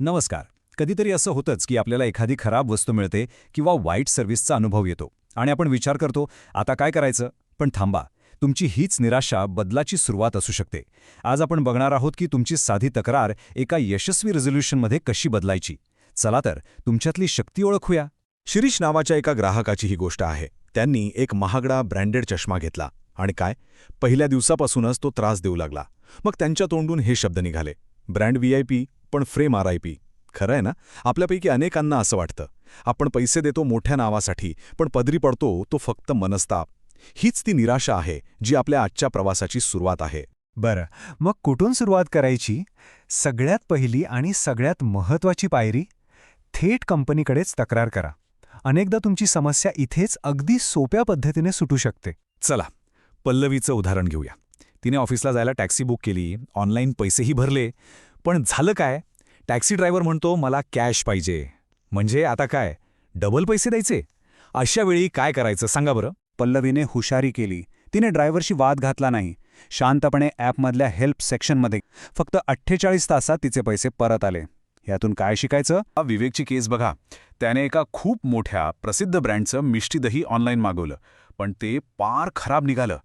नमस्कार. कधीतरी असं होतंच की आपल्याला एखादी खराब वस्तू मिळते किंवा वाईट सर्व्हिसचा अनुभव येतो आणि आपण विचार करतो आता काय करायचं? पण थांबा. तुमची हीच निराशा बदलाची सुरुवात असू शकते. आज आपण बघणार आहोत की तुमची साधी तक्रार एका यशस्वी रेझोल्युशनमध्ये कशी बदलायची. चला तर तुमच्यातली शक्ती ओळखूया. शिरीष नावाच्या एका ग्राहकाची ही गोष्ट आहे. त्यांनी एक महागडा ब्रँडेड चष्मा घेतला. आणि काय? पहिल्या दिवसापासूनच तो त्रास देऊ लागला. मग त्यांच्या तोंडून हे शब्द निघाले. ब्रँड व्ही आय पी पण फ्रेम आर आय पी. खरं आहे ना? आपल्यापैकी अनेकांना असं वाटतं. आपण पैसे देतो मोठ्या नावासाठी पण पदरी पडतो तो फक्त मनस्ताप. हीच ती निराशा आहे जी आपल्या आजच्या प्रवासाची सुरुवात आहे. बरं. मग कुठून सुरुवात करायची? सगळ्यात पहिली आणि सगळ्यात महत्त्वाची पायरी? थेट कंपनीकडेच तक्रार करा. अनेकदा तुमची समस्या इथेच अगदी सोप्या पद्धतीने सुटू शकते. चला पल्लवीचं उदाहरण घेऊया. तिने ऑफिसला जायला टॅक्सी बुक केली ऑनलाईन पैसेही भरले पण झालं काय? टॅक्सी ड्रायव्हर म्हणतो मला कॅश पाहिजे. म्हणजे आता काय? डबल पैसे द्यायचे? अशा वेळी काय करायचं सांगा बरं. पल्लवीने हुशारी केली. तिने ड्रायव्हरशी वाद घातला नाही. शांतपणे ॲपमधल्या हेल्प सेक्शनमध्ये फक्त अठ्ठेचाळीस तासात तिचे पैसे परत आले. यातून काय शिकायचं? हा विवेकची केस बघा. त्याने एका खूप मोठ्या प्रसिद्ध ब्रँडचं मिष्टी दही ऑनलाईन मागवलं. पण ते पार खराब निघालं.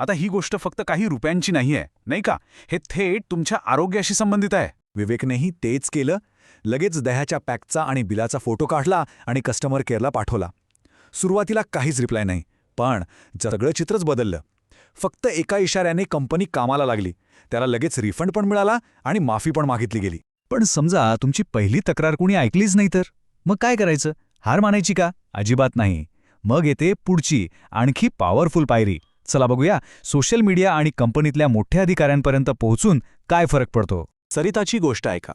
आता ही गोष्ट फक्त काही रुपयांची नाही आहे नाही का? हे थेट तुमच्या आरोग्याशी संबंधित आहे. विवेकनेही तेच केलं. लगेच दह्याच्या पॅकचा आणि बिलाचा फोटो काढला आणि कस्टमर केअरला पाठवला. सुरुवातीला काहीच रिप्लाय नाही पण सगळं चित्रच बदललं. फक्त एका इशाऱ्याने कंपनी कामाला लागली. त्याला लगेच रिफंड पण मिळाला आणि माफी पण मागितली गेली. पण समजा तुमची पहिली तक्रार कोणी ऐकलीच नाही तर? मग काय करायचं? हार मानायची का? अजिबात नाही. मग येते पुढची आणखी पॉवरफुल पायरी. चला बघूया. सोशल मीडिया आणि कंपनीतल्या मोठ्या अधिकाऱ्यांपर्यंत पोहोचून काय फरक पडतो? सरिताची गोष्ट ऐका.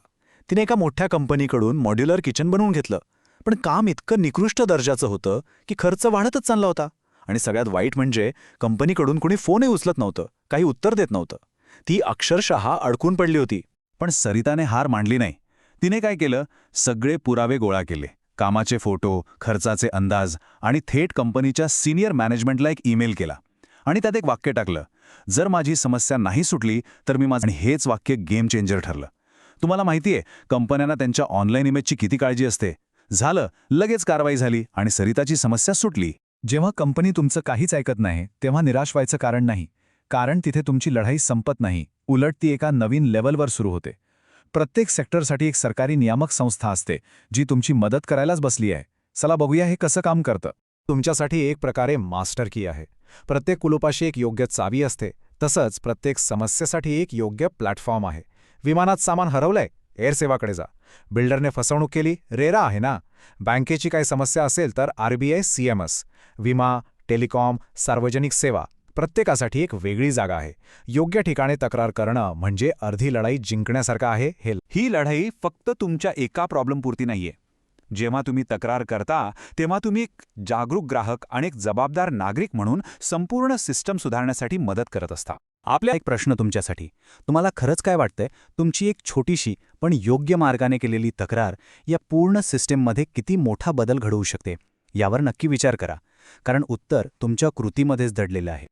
तिने एका मोठ्या कंपनीकडून मॉड्युलर किचन बनवून घेतलं. पण काम इतकं निकृष्ट दर्जाचं होतं की खर्च वाढतच चालला होता. आणि सगळ्यात वाईट म्हणजे कंपनीकडून कुणी फोनही उचलत नव्हतं काही उत्तर देत नव्हतं. ती अक्षरशः अडकून पडली होती. पण सरिताने हार मांडली नाही. तिने काय केलं? सगळे पुरावे गोळा केले. कामाचे फोटो खर्चाचे अंदाज आणि थेट कंपनीच्या सिनियर मॅनेजमेंटला एक ईमेल केला. आणि त्यात एक वाक्य टाकलं. जर माझी समस्या नाही सुटली तर मी माझं हेच वाक्य गेम चेंजर ठरलं. तुम्हाला माहिती आहे कंपन्यांना त्यांच्या ऑनलाईन इमेजची किती काळजी असते. झालं लगेच कारवाई झाली आणि सरिताची समस्या सुटली. जेव्हा कंपनी तुमचं काहीच ऐकत नाही तेव्हा निराश व्हायचं कारण नाही. कारण तिथे तुमची लढाई संपत नाही. उलट ती एका नवीन लेवलवर सुरू होते. प्रत्येक सेक्टरसाठी एक सरकारी नियामक संस्था असते जी तुमची मदत करायलाच बसली आहे. चला बघूया हे कसं काम करतं. तुमच्यासाठी एक प्रकारे मास्टर की आहे. प्रत्येक कुलुपाशी एक योग्य चावी असते. तसंच प्रत्येक समस्येसाठी एक योग्य प्लॅटफॉर्म आहे. विमानात सामान हरवलंय एअरसेवाकडे जा. बिल्डरने फसवणूक केली रेरा आहे ना? बँकेची काही समस्या असेल तर आरबीआय सीएमएस विमा टेलिकॉम सार्वजनिक सेवा प्रत्येकासाठी एक वेगळी जागा आहे. योग्य ठिकाणी तक्रार करणं म्हणजे अर्धी लढाई जिंकण्यासारखं आहे हे. ही लढाई फक्त तुमच्या एका प्रॉब्लेमपुरती नाहीये. जेव्हा तुम्ही तक्रार करता तेव्हा तुम्ही एक जागरूक ग्राहक आणि एक जबाबदार नागरिक म्हणून संपूर्ण सिस्टम सुधारण्यासाठी मदत करत असता. आपल्या एक प्रश्न तुमच्यासाठी. तुम्हाला खरंच काय वाटतंय? तुमची एक छोटीशी पण योग्य मार्गाने केलेली तक्रार या पूर्ण सिस्टीममध्ये किती मोठा बदल घडवू शकते यावर नक्की विचार करा. कारण उत्तर तुमच्या कृतीमध्येच दडलेलं आहे.